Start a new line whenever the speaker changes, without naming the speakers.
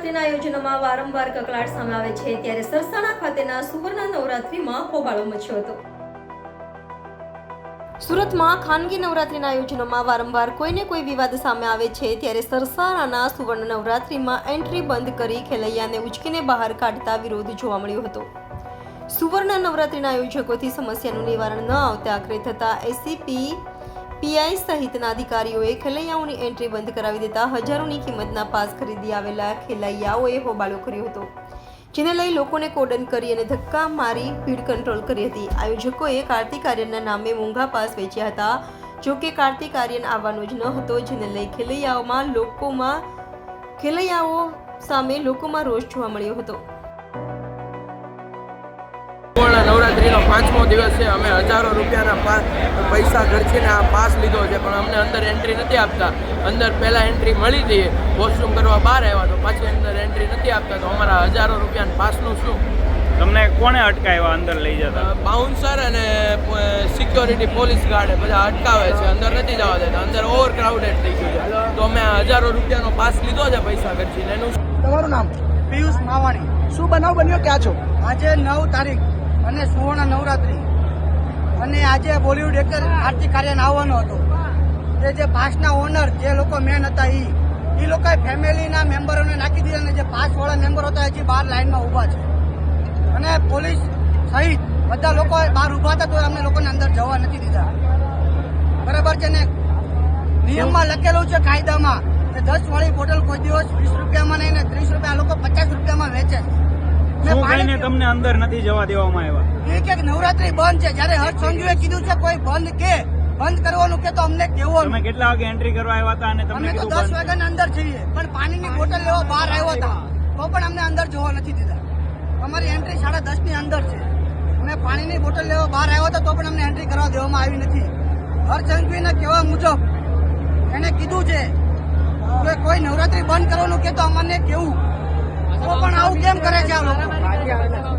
નવરાત્રીના આયોજનોમાં વારંવાર કકળાટ સામે આવે છે. ત્યારે સરસાણા ખાતેના સુવર્ણ નવરાત્રીમાં હોબાળો મચ્યો હતો. સુરતમાં ખાનગી નવરાત્રીના આયોજનોમાં વારંવાર કોઈને કોઈ વિવાદ સામે આવે છે. ત્યારે સરસાણાના સુવર્ણ નવરાત્રીમાં એન્ટ્રી બંધ કરી ખેલૈયાને ઉચકીને બહાર કાઢતા વિરોધ જોવા મળ્યો હતો. સુવર્ણ નવરાત્રીના આયોજકોથી સમસ્યાનું નિવારણ ન આવતા આખરે થતા એસીપી પીઆઈ સહિતના અધિકારીઓએ ખેલૈયાઓની એન્ટ્રી બંધ કરાવી દેતા હજારોની કિંમતના પાસ ખરીદી આવેલા ખેલૈયાઓએ હોબાળો કર્યો હતો, જેને લઈ લોકોને કોડન કરી અને ધક્કા મારી ભીડ કંટ્રોલ કરી હતી. આયોજકોએ કાર્તિક આર્યનના નામે મોંઘા પાસ વેચ્યા હતા, જો કે કાર્તિક આર્યન આવવાનો જ ન હતો, જેને લઈ ખેલૈયાઓમાં લોકોમાં, ખેલૈયાઓ સામે લોકોમાં રોષ જોવા મળ્યો હતો.
પાંચમો દિવસ છે અમે હજારો રૂપિયાના પૈસા ખર્ચીને આ પાસ લીધો છે પણ અમને અંદર એન્ટ્રી નથી આપતા. અંદર પહેલાં એન્ટ્રી મળી હતી વોશરૂમ કરવા બહાર આવ્યા તો પાછી અંદર એન્ટ્રી નથી આપતા તો અમારા હજારો રૂપિયાના પાસનું શું?
તમને કોણે અટકાવ્યા અંદર લઈ જતા?
બાઉન્સર અને સિક્યોરિટી પોલીસ ગાર્ડ બધા અટકાવે છે અંદર નથી જવા દેતા અંદર ઓવર ક્રાઉડેડ થઈ ગયું છે. તો અમે હજારો રૂપિયાનો પાસ લીધો છે પૈસા ખર્ચીને એનું
તમારું નામ?
પિયુષ માવાણી.
શું બનાવ બન્યો? ક્યાં છો?
આજે નવ તારીખ. અને સુવર્ણ નવરાત્રી. અને આજે બોલિવૂડ એક્ટર આરતી કાર્યાન આવવાનો હતો. એ જે પાસના ઓનર જે લોકો મેન હતા એ એ લોકોએ ફેમિલીના મેમ્બરોને નાખી દીધા અને જે પાસવાળા મેમ્બર હતા હજી બહાર લાઇનમાં ઊભા છે. અને પોલીસ સહિત બધા લોકો બહાર ઊભા હતા તો અમને લોકોને અંદર જવા નથી દીધા. બરાબર છે ને? નિયમમાં લખેલું છે કાયદામાં કે દસ વાળી બોટલ કોઈ દિવસ વીસ રૂપિયામાં નહીં ને ત્રીસ રૂપિયા લોકો પચાસ રૂપિયામાં વેચે છે ને
શું
પાણી
કહીને તમને અંદર નથી જવા દેવામાં આવ્યા.
એ કે નવરાત્રી બંધ છે. જ્યારે હર્ષ સંઘવીએ કીધું છે કોઈ બંધ કે બંધ કરવાનું કે તો અમને કેવું
તમે કેટલા વાગે એન્ટ્રી કરવા આવ્યા હતા અને તમને
તો દસ વાગ્યાના અંદર જઈએ પણ પાણીની બોટલ લેવા બહાર આવ્યા હતા. તો પણ અમને અંદર જોવા નથી દીધા. અમારી એન્ટ્રી સાડા દસની અંદર છે. અમે પાણીની બોટલ લેવા બહાર આવ્યા હતા તો પણ અમને એન્ટ્રી કરવા દેવામાં આવી નથી. હર્ષ સંઘવીના કહેવા મુજબ એને કીધું છે કોઈ નવરાત્રી બંધ કરવાનું કે તો અમને કેવું? પણ આવું કેમ કરે છે આ લોકો?